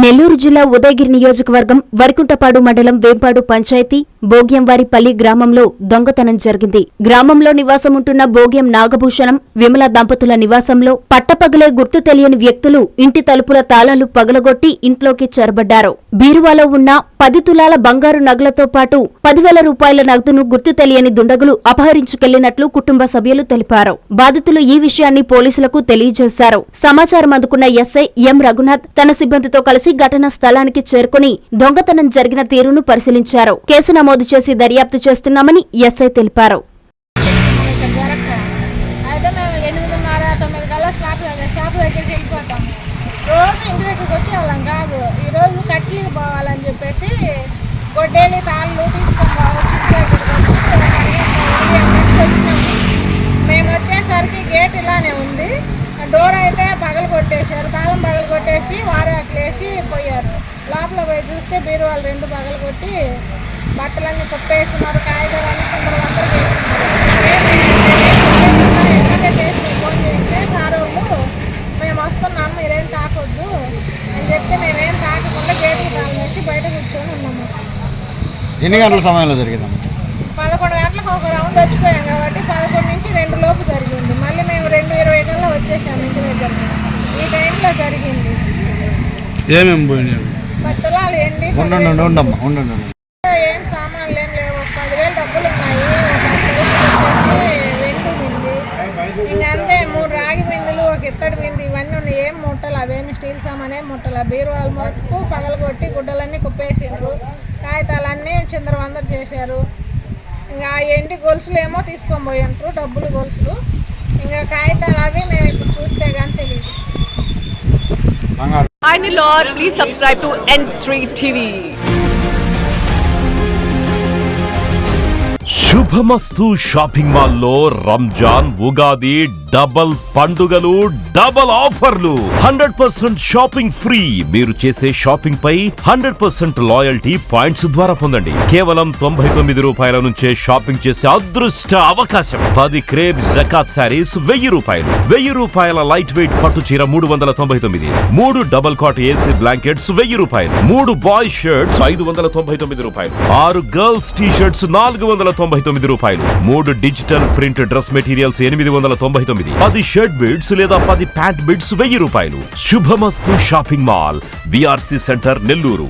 నెల్లూరు జిల్లా ఉదయగిరి నియోజకవర్గం వరికుంటపాడు మండలం వేంపాడు పంచాయతీ భోగ్యంవారిపల్లి గ్రామంలో దొంగతనం జరిగింది. గ్రామంలో నివాసం ఉంటున్న నాగభూషణం విమల దంపతుల నివాసంలో పట్టపగలే గుర్తు తెలియని వ్యక్తులు ఇంటి తలుపుల తాళాలు పగలగొట్టి ఇంట్లోకి చొరబడ్డారు. బీరువాలో ఉన్న పది తులాల బంగారు నగలతో పాటు పదివేల రూపాయల నగదును గుర్తు తెలియని దుండగులు అపహరించుకెళ్ళినట్లు కుటుంబ సభ్యులు తెలిపారు. బాధితులు ఈ విషయాన్ని పోలీసులకు తెలియజేశారు. సమాచారం అందుకున్న ఎస్ఐ ఎం రఘునాథ్ తన సిబ్బందితో కలిసి ఘటనా స్థలానికి చేరుకుని దొంగతనం జరిగిన తీరును పరిశీలించారు. కేసు నమోదు చేసి దర్యాప్తు చేస్తున్నామని ఎస్ఐ తెలిపారు. ఇక్కడ అయితే మేము ఎనిమిదిన్నర తొమ్మిది కల్లా స్లాప్ షాప్ దగ్గరికి రోజు ఇంటి దగ్గరికి వచ్చేవాళ్ళం కాదు. ఈరోజు కట్లీకి పోవాలని చెప్పేసి గొడ్డేలి తాళ్ళు తీసుకొని పోవచ్చు వచ్చినాము మేము వచ్చేసరికి గేట్ ఇలానే ఉంది. డోర్ అయితే పగలు కొట్టేశారు తాళం పగలు కొట్టేసి వారాకులు వేసి పోయారు. లోపల పోయి చూస్తే బీరువాళ్ళు రెండు పగలు కొట్టి బట్టలన్నీ వందలు చేస్తున్నారు ఎందుకంటే చేసి ఫోన్ చేస్తే సార్ వాళ్ళు మేము వస్తున్నాం మీరేం తాకొద్దు. అని చెప్తే మేమేం తాకకుండా గేటుకు తాళం వేసి బయట కూర్చొని ఉన్నాము. ఎన్ని గంటల సమయంలో జరిగిందమ్మా పదకొండు గంటలకు ఒక రౌండ్ వచ్చిపోయాం కాబట్టి పదకొండు నుంచి రెండు లోపు జరిగింది. మళ్ళీ మేము రెండు ఇరవై కల్లా వచ్చేసాము ఇంటి దగ్గరికి. ఈ టైంలో జరిగింది. ఏమేమి పోయినాయి? పత్తులాలు ఏంటి? ఉండండి ఉండండి, ఉండమ్మా ఉండండి ఉండండి. ఏం సామాన్లు ఏం లేవు. పదివేలు డబ్బులు ఉన్నాయి. ఇంకా అంతే మూడు రాగి బిందులు ఒక ఇత్తడి బిందు ఇవన్నీ ఉన్నాయి. ఏం ముట్టలు అవేమి స్టీల్ సామాన్ ఏం ముట్టలు బీరువాల మొక్కు పగలగొట్టి గుడ్డలన్నీ కుప్పేసిండ్రు. కాగితాలన్నీ చిందర వందర చేశారు. ఇంకా ఆ ఎండి గొలుసులు ఏమో తీసుకొని పోయి ఉంటారు డబ్బులు గొలుసులు. ఇంకా కాగితాలు అవి మేము ఇప్పుడు చూస్తే కానీ తెలియదు బంగారు Hi, Lord. Please subscribe to N3 TV. Shubhamastu shopping మాల్లో రంజాన్ ఉగాది డబల్ పండుగలు డబల్ ఆఫర్లు. Hundred percent shopping free. మీరు చేసే షాపింగ్ పై హండ్రెడ్ పర్సెంట్ లాయల్టీ పాయింట్స్ ద్వారా పొందండి. కేవలం తొంభై తొమ్మిది రూపాయల నుంచే షాపింగ్ చేసే అదృష్ట అవకాశం. పది క్రేబ్ జకాత్ శారీస్ వెయ్యి రూపాయలు. వెయ్యి రూపాయల లైట్ వెయిట్ పట్టు చీర మూడు వందల తొంభై తొమ్మిది. మూడు డబల్ కాట్ ఏసీ బ్లాంకెట్స్ వెయ్యి రూపాయలు. మూడు బాయ్ షర్ట్స్ ఐదు వందల తొంభై తొమ్మిది రూపాయలు. ఆరు గర్ల్స్ టీ షర్ట్స్ నాలుగు వందల తొంభై తొమ్మిది రూపాయలు. మూడు డిజిటల్ ప్రింట్ డ్రెస్ మెటీరియల్స్ ఎనిమిది వందల తొంభై తొమ్మిది. తొమ్మిది పది షర్ట్ బిడ్స్ లేదా పది ప్యాంట్ బిడ్స్ వెయ్యి రూపాయలు. Shubhamastu shopping mall V R C centre Nellore.